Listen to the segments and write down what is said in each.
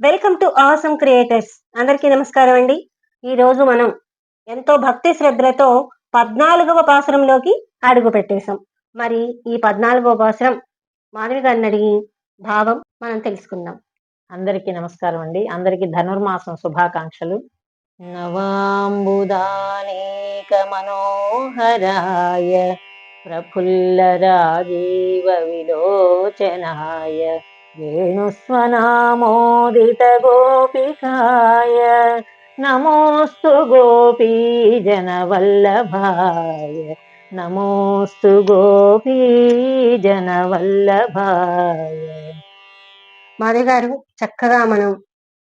Welcome to awesome creators. అందరికీ నమస్కారం అండి. ఈ రోజు మనం ఎంతో భక్తి శ్రద్ధలతో పద్నాలుగవ పాసరంలోకి అడుగు పెట్టేశాం. మరి ఈ పద్నాలుగవ పాసరం మాధవి గారిని అడిగి భావం మనం తెలుసుకుందాం. అందరికీ నమస్కారం అండి. అందరికీ ధనుర్మాసం శుభాకాంక్షలు. నవాంబుదానేక మనోహరాయ ప్రఫుల్ల రాజీవ విలోచనాయ వేణుస్వనామోదిత గోపికాయ నమోస్తు గోపీ జనవల్లభాయ నమోస్తు గోపీ జనవల్లభాయ మాధవి గారు చక్కగా మనం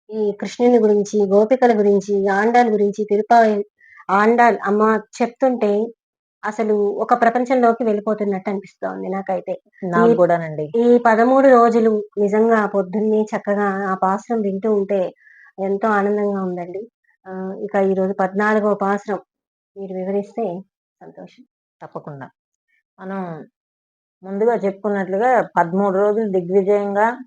ఈ కృష్ణుని గురించి గోపికల గురించి ఆండాల గురించి తిరుపాయి ఆండాల్ అమ్మ చెప్తుంటే అసలు ఒక ప్రపంచంలోకి వెళ్ళిపోతున్నట్టు అనిపిస్తోంది నాకైతే. నాకు ఈ- కూడానండి. ఈ పదమూడు రోజులు నిజంగా పొద్దున్నే చక్కగా ఆ పాసురం వింటూ ఉంటే ఎంతో ఆనందంగా ఉందండి. ఆ, ఇక ఈ రోజు పద్నాలుగో పాసురం. మీరు వివరిస్తే సంతోషం. తప్పకుండా. మనం ముందుగా చెప్పుకున్నట్లుగా పదమూడు రోజులు దిగ్విజయంగా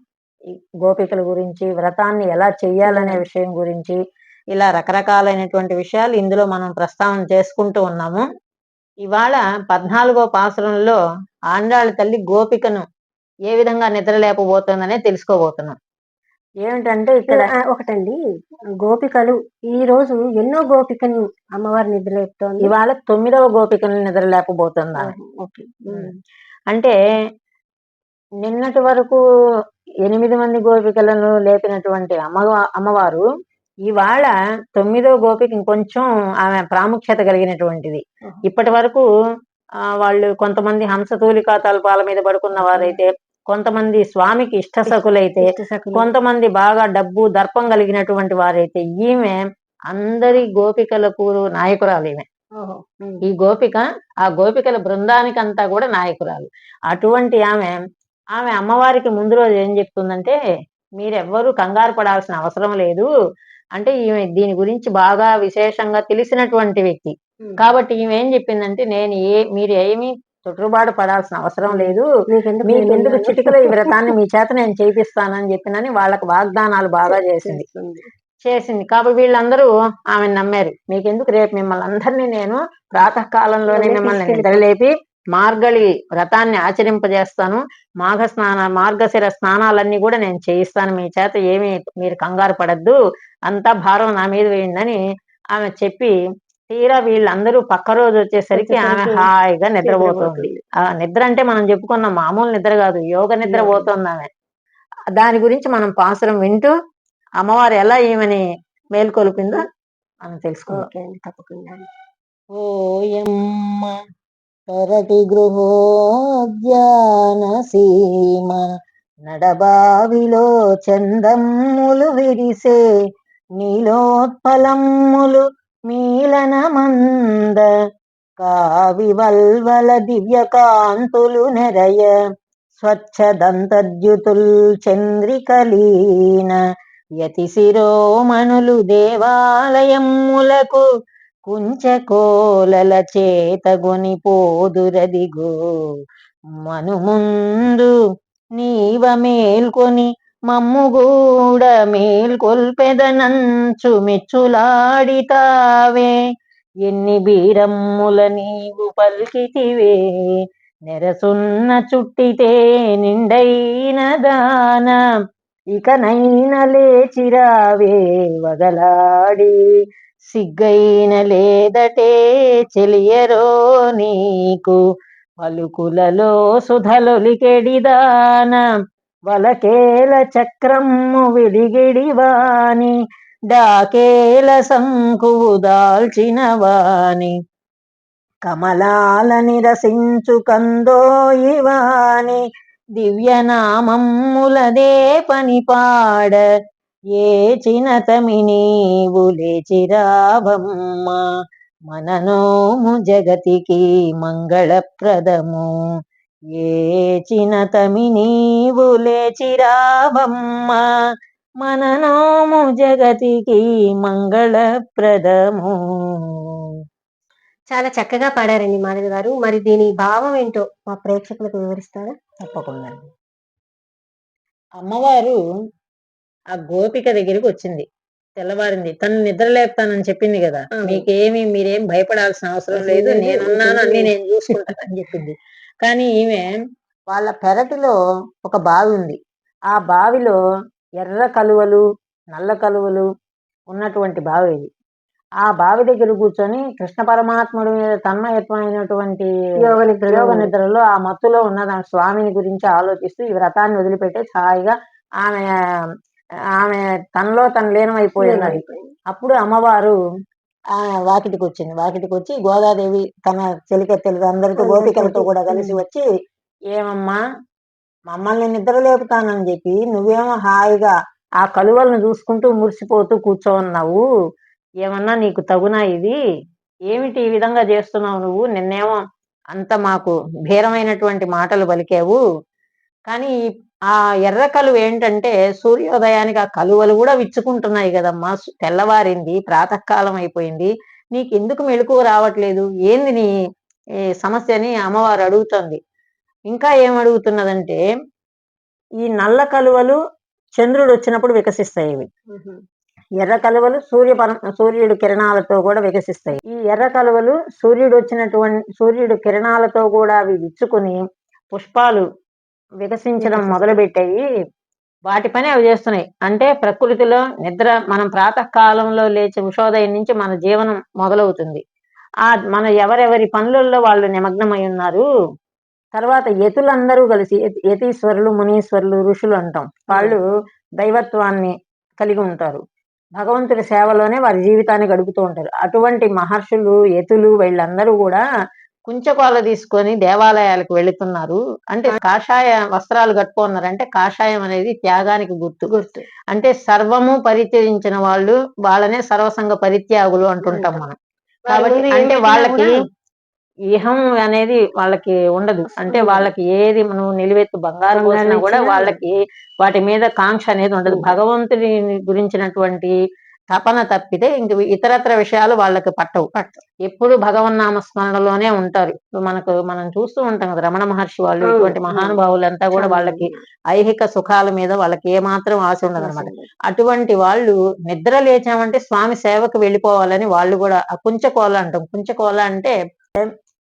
ఈ గోపికల గురించి వ్రతాన్ని ఎలా చెయ్యాలనే విషయం గురించి ఇలా రకరకాలైనటువంటి విషయాలు ఇందులో మనం ప్రస్తావన చేసుకుంటూ ఉన్నాము. ఇవాళ పద్నాలుగో పాసురంలో ఆండాళ్ళ తల్లి గోపికను ఏ విధంగా నిద్ర లేపబోతోందనే తెలుసుకోబోతున్నాం. ఏమిటంటే ఇక్కడ ఒకటండి. గోపికలు ఈ రోజు ఎన్నో గోపికను అమ్మవారి నిద్రలేపుతోంది. ఇవాళ తొమ్మిదవ గోపికను నిద్ర లేపబోతుందా ఓకే. ఉమ్. అంటే నిన్నటి వరకు ఎనిమిది మంది గోపికలను లేపినటువంటి అమ్మ అమ్మవారు ఇవాళ తొమ్మిదో గోపిక ఇంకొంచెం ఆమె ప్రాముఖ్యత కలిగినటువంటిది. ఇప్పటి వరకు ఆ, వాళ్ళు కొంతమంది హంసతూలికా తల్పాల మీద పడుకున్న వారైతే కొంతమంది స్వామికి ఇష్టసకులైతే ఇష్టసఖులు. కొంతమంది బాగా డబ్బు దర్పం కలిగినటువంటి వారైతే ఈమె అందరి గోపికలకు నాయకురాలు ఈమె. ఈ గోపిక ఆ గోపికల బృందానికి అంతా కూడా నాయకురాలు అటువంటి ఆమె ఆమె అమ్మవారికి ముందు రోజు ఏం చెప్తుందంటే మీరెవ్వరూ కంగారు పడాల్సిన అవసరం లేదు అంటే ఈమె దీని గురించి బాగా విశేషంగా తెలిసినటువంటి వ్యక్తి. కాబట్టి ఈమె ఏం చెప్పిందంటే నేను ఏ మీరు ఏమీ తొట్టుబాటు పడాల్సిన అవసరం లేదు. మీకు ఎందుకు చిటికలో ఈ వ్రతాన్ని మీ చేత నేను చేపిస్తానని చెప్పినని వాళ్ళకి వాగ్దానాలు బాగా చేసింది. చేసింది. కాబట్టి వీళ్ళందరూ ఆమె నమ్మారు. మీకెందుకు రేపు మిమ్మల్ని అందరినీ నేను ప్రాతకాలంలోనే మిమ్మల్ని నిద్రలేపి మార్గళి వ్రతాన్ని ఆచరింపజేస్తాను. మాఘ స్నాన మార్గశిర స్నానాలన్నీ కూడా నేను చేయిస్తాను. మీ చేత ఏమీ మీరు కంగారు పడద్దు. అంతా భారం నా మీద వేయండి ఆమె చెప్పి తీరా వీళ్ళందరూ పక్క రోజు వచ్చేసరికి ఆమె హాయిగా నిద్రపోతుంది. ఆ నిద్ర అంటే మనం చెప్పుకున్న మామూలు నిద్ర కాదు యోగ నిద్ర. పోతుంది ఆమె దాని గురించి మనం పాసురం వింటూ అమ్మవారు ఎలా ఈమెని మేల్కొల్పిందో మనం అండి తప్పకుండా ఓయమ్మ పరటి గృహోద్యాన సీమ నడబావిలో చందమ్ములు విరిసే నీలోత్పలమ్ములు మీలన మంద కావి వల్వల దివ్య కాంతులు నెరయ స్వచ్ఛదంతద్యుతుల్ చంద్రికలీన యతి శిరోమణులు దేవాలయములకు కుంచకోలల చేతగొని పోదురదిగో మనుముందు నీవ మేల్కొని మమ్ముగూడ మేల్కొల్పెదనంచు మెచ్చులాడితావే ఎన్ని బీరమ్ముల నీవు పల్కితివే. నెరసున్న చుట్టితే నిండైన దాన. ఇకనైన లేచిరావే వగలాడి సిగ్గైన లేదటే చెలియరో నీకు. పలుకులలో సుధలొలికెడిదానం వలకేల చక్రము విడిగిడివాని డాకేల శంకువు దాల్చిన కమలాల నిరసించు కందోయివాని దివ్యనామమ్ములదే పని పాడ ఏ చినతమి నీవు లేచిరావమ్మ మననోము జగతికి మంగళప్రదము. ఏ చినతమి నీవు లేచిరావమ్మ. మననోము జగతికి మంగళప్రదము. చాలా చక్కగా పాడారండి మాధవి గారు. మరి దీని భావం ఏంటో మా ప్రేక్షకులకు వివరిస్తారా? తప్పకుండా అమ్మవారు ఆ గోపిక దగ్గరికి వచ్చింది. తెల్లవారింది. తను నిద్ర లేపుతానని చెప్పింది కదా. మీకేమి మీరేం భయపడాల్సిన అవసరం లేదు. నేనున్నాను అన్ని నేను నేను చూసుకుంటానని చెప్పింది. కానీ ఈమె వాళ్ళ పెరటిలో ఒక బావి ఉంది. ఆ బావిలో ఎర్ర కలువలు నల్ల కలువలు ఉన్నటువంటి బావి ఇది. ఆ బావి దగ్గర కూర్చొని కృష్ణ పరమాత్ముడి మీద తన్మయత్వమైనటువంటి యోగ నిద్రలో ఆ మత్తులో ఉన్న దాని స్వామిని గురించి ఆలోచిస్తూ ఈ వ్రతాన్ని వదిలిపెట్టే హాయిగా ఆమె ఆమె తనలో తను లీనమైపోయినది అప్పుడు అమ్మవారు ఆ వాకిటికి వచ్చింది వాకిటికి వచ్చి గోదాదేవి తన చెలికెత్తెలు అందరితో గోపికలతో కూడా కలిసి. వచ్చి ఏమమ్మా మమ్మల్ని నిద్ర లేపుతానని చెప్పి నువ్వేమో హాయిగా ఆ కలువలను చూసుకుంటూ మురిసిపోతూ కూర్చోన్నావు. ఏమన్నా నీకు తగునా ఇది? ఏమిటి ఈ విధంగా చేస్తున్నావు నువ్వు? నిన్నేమో అంత మాకు భీరమైనటువంటి మాటలు పలికావు. కానీ ఈ- ఆ ఎర్ర కలువ ఏంటంటే సూర్యోదయానికి ఆ కలువలు కూడా విచ్చుకుంటున్నాయి కదమ్మా. తెల్లవారింది ప్రాతకాలం అయిపోయింది. నీకు ఎందుకు మెలకువ రావట్లేదు? ఏంది నీ ఈ సమస్య అని అమ్మవారు అడుగుతుంది. ఇంకా ఏం అడుగుతున్నదంటే ఈ నల్ల కలువలు చంద్రుడు వచ్చినప్పుడు వికసిస్తాయి ఇవి. ఎర్ర కలువలు సూర్య సూర్యుడు కిరణాలతో కూడా వికసిస్తాయి. ఈ ఎర్ర కలువలు సూర్యుడు వచ్చినటువంటి సూర్యుడు కిరణాలతో కూడా అవి విచ్చుకుని పుష్పాలు వికసించడం వికసిస్తాయి. మొదలుపెట్టాయి. వాటి పని అవి చేస్తున్నాయి. అంటే ప్రకృతిలో నిద్ర మనం ప్రాతకాలంలో లేచే ఉషోదయం నుంచి మన జీవనం మొదలవుతుంది. ఆ మన ఎవరెవరి పనులలో వాళ్ళు నిమగ్నమై ఉన్నారు. తర్వాత యతులందరూ కలిసి యతి- యతీశ్వరులు మునీశ్వరులు ఋషులు అంటాం. వాళ్ళు దైవత్వాన్ని కలిగి ఉంటారు. భగవంతుడి సేవలోనే వారి జీవితాన్ని గడుపుతూ ఉంటారు. అటువంటి మహర్షులు యతులు వీళ్ళందరూ కూడా కుంచకోల తీసుకొని దేవాలయాలకు వెళుతున్నారు. అంటే కాషాయ వస్త్రాలు కట్టుకున్నారు అంటే కాషాయం అనేది త్యాగానికి గుర్తు. గుర్తు. అంటే సర్వము పరిత్యజించిన వాళ్ళు వాళ్ళనే సర్వసంగ పరిత్యాగులు అంటుంటాం మనం. కాబట్టి అంటే వాళ్ళకి ఇహం అనేది వాళ్ళకి ఉండదు. అంటే. వాళ్ళకి ఏది మనం నిలువెత్తు బంగారం పోసినా కూడా వాళ్ళకి వాటి మీద కాంక్ష అనేది ఉండదు. భగవంతుని గురించినటువంటి తపన తప్పితే ఇంక ఇతరత్ర విషయాలు వాళ్ళకి పట్టవు. ఎప్పుడు భగవన్నామ స్మరణలోనే ఉంటారు. మనకు మనం చూస్తూ ఉంటాం కదా రమణ మహర్షి వాళ్ళు ఇటువంటి. మహానుభావులంతా కూడా వాళ్ళకి ఐహిక సుఖాల మీద వాళ్ళకి ఏ మాత్రం ఆశ ఉండదు. అనమాట అటువంటి వాళ్ళు నిద్ర లేచామంటే స్వామి సేవకు వెళ్ళిపోవాలని వాళ్ళు కూడా ఆ కుంచకోల అంటాం. కుంచకోల అంటే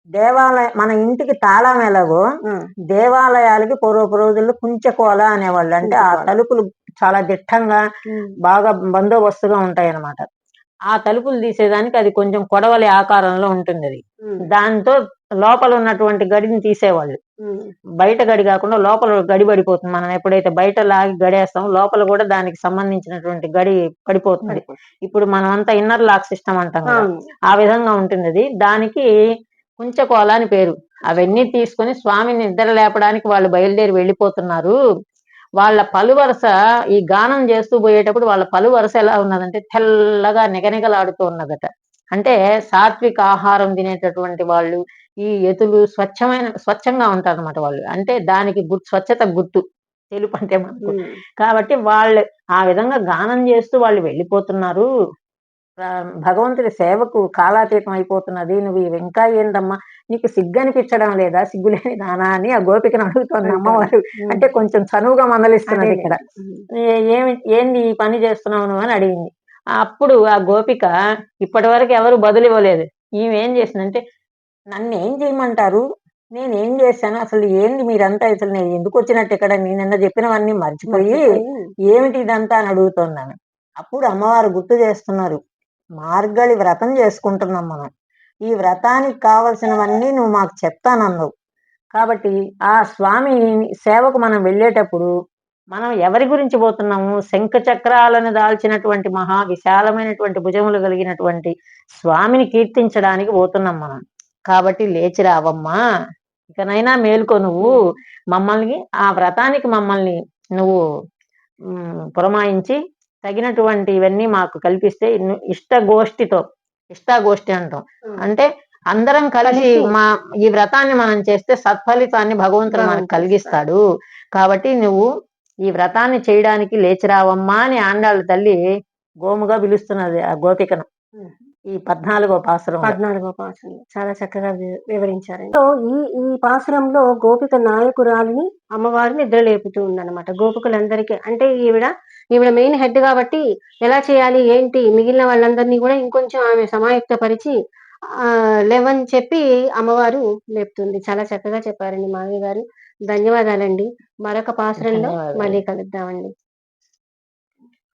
దేవాలయ మన ఇంటికి తాళం ఎలాగో దేవాలయాలకి పూర్వపు రోజుల్లో కుంచకోల అనేవాళ్ళు. అంటే ఆ. తలుపులు చాలా దిట్టంగా బాగా బందోబస్తుగా ఉంటాయి అన్నమాట ఆ తలుపులు తీసేదానికి అది కొంచెం కొడవలి ఆకారంలో ఉంటుంది అది దాంతో లోపల ఉన్నటువంటి గడిని తీసేవాళ్ళు. బయట గడి కాకుండా లోపల గడి పడిపోతుంది. మనం ఎప్పుడైతే బయట లాగి గడేస్తాం లోపల కూడా దానికి సంబంధించినటువంటి గడి పడిపోతుంది. ఇప్పుడు మనం అంతా ఇన్నర్ లాక్ సిస్టమ్ అంటాం ఆ విధంగా ఉంటుంది అది దానికి కుంచకోల అని పేరు. అవన్నీ తీసుకొని స్వామిని నిద్ర లేపడానికి వాళ్ళు బయలుదేరి వెళ్ళిపోతున్నారు. వాళ్ళ పలు వరుస ఈ గానం చేస్తూ పోయేటప్పుడు వాళ్ళ పలు వరుస ఎలా ఉన్నదంటే తెల్లగా నిగనిగలాడుతూ ఉన్నదట. అంటే సాత్విక ఆహారం తినేటటువంటి వాళ్ళు ఈ ఎతులు స్వచ్ఛమైన స్వచ్ఛంగా ఉంటారు అనమాట వాళ్ళు. అంటే దానికి గుర్తు స్వచ్ఛత గుర్తు. తెలుపు అంటే మనకు. కాబట్టి వాళ్ళు ఆ విధంగా గానం చేస్తూ వాళ్ళు వెళ్ళిపోతున్నారు. భగవంతుడి సేవకు కాలాతీతం అయిపోతున్నది. నువ్వు ఇంకా ఏందమ్మా? నీకు సిగ్గు అనిపించడం లేదా? సిగ్గులేని దానా అని ఆ గోపికను అడుగుతోంది అమ్మవారు. అంటే కొంచెం చనువుగా మందలిస్తున్నది ఇక్కడ. ఏమి ఏంది ఈ పని చేస్తున్నావు అని అడిగింది. అప్పుడు ఆ గోపిక ఇప్పటి వరకు ఎవరు బదులు ఇవ్వలేదు. ఈమె ఏం చేసిందంటే నన్ను ఏం చేయమంటారు? నేను ఏం చేశాను? అసలు ఏంది మీరంతా అసలు నేను ఎందుకు వచ్చినట్టు ఇక్కడ? నేను నిన్న చెప్పినవన్నీ మర్చిపోయి ఏమిటి ఇదంతా? అని అడుగుతున్నాను అప్పుడు అమ్మవారు గుర్తు చేస్తున్నారు. మార్గళి వ్రతం చేసుకుంటున్నాం మనం. ఈ వ్రతానికి కావలసినవన్నీ నువ్వు మాకు చెప్తానన్నావు. కాబట్టి ఆ స్వామి సేవకు మనం వెళ్ళేటప్పుడు మనం ఎవరి గురించి పోతున్నాము? శంఖ చక్రాలను దాల్చినటువంటి మహా విశాలమైనటువంటి భుజములు కలిగినటువంటి స్వామిని కీర్తించడానికి పోతున్నాం మనం. కాబట్టి లేచి రావమ్మా. ఇకనైనా మేలుకో నువ్వు. మమ్మల్ని ఆ వ్రతానికి మమ్మల్ని నువ్వు పురమాయించి తగినటువంటి ఇవన్నీ మాకు కల్పిస్తే ఇన్ని ఇష్టగోష్ఠితో ఇష్టాగోష్ఠి అంటాం. అంటే అందరం కలిసి. మా ఈ వ్రతాన్ని మనం చేస్తే సత్ఫలితాన్ని భగవంతుడు మనకు కలిగిస్తాడు. కాబట్టి నువ్వు ఈ వ్రతాన్ని చేయడానికి లేచి రావమ్మా అని ఆండాళ్ళ తల్లి గోముగా పిలుస్తున్నది ఆ గోపికను. ఈ పద్నాలుగో పాసురం పద్నాలుగో పాసురం చాలా చక్కగా వి- వివరించారండి. సో ఈ ఈ పాసురంలో గోపిక నాయకురాలిని అమ్మవారు నిద్రలేపుతూ ఉందన్నమాట. గోపికలందరికీ అంటే ఈవిడ ఈవిడ మెయిన్ హెడ్ కాబట్టి ఎలా చేయాలి ఏంటి మిగిలిన వాళ్ళందరినీ కూడా ఇంకొంచెం ఆమె సమాయుక్తపరిచి ఆ లేవని చెప్పి అమ్మవారు లేపుతుంది. చాలా చక్కగా చెప్పారండి మావి గారు. ధన్యవాదాలండి. మరొక పాసురంలో. మళ్ళీ కలుద్దామండి.